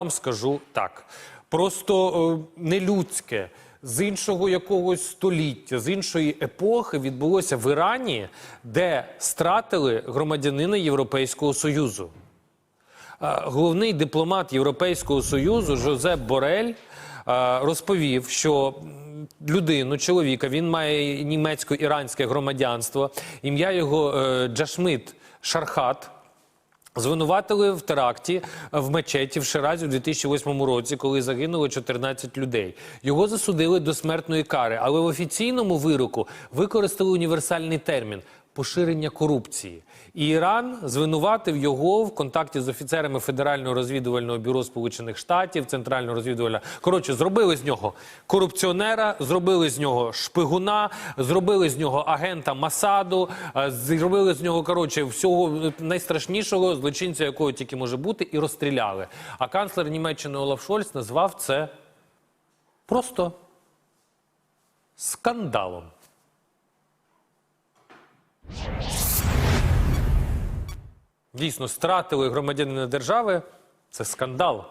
вам скажу так. Просто е, нелюдське з іншого якогось століття, з іншої епохи відбулося в Ірані, де стратили громадянина Європейського Союзу. Е, Головний дипломат Європейського Союзу Жозеп Борель е, розповів, що людину, чоловіка, він має німецько-іранське громадянство. Ім'я його е, Джашмит Шархат. Звинуватили в теракті в мечеті в Ширазі у 2008 році, коли загинуло 14 людей. Його засудили до смертної кари, але в офіційному вироку використали універсальний термін поширення корупції. І Іран звинуватив його в контакті з офіцерами Федерального розвідувального бюро Сполучених Штатів, Центрального розвідувального. Коротше, зробили з нього корупціонера, зробили з нього шпигуна, зробили з нього агента Масаду, е, зробили з нього коротше всього найстрашнішого злочинця, якого тільки може бути, і розстріляли. А канцлер Німеччини Олаф Шольц назвав це просто скандалом. Дійсно, стратили громадянина держави. Це скандал.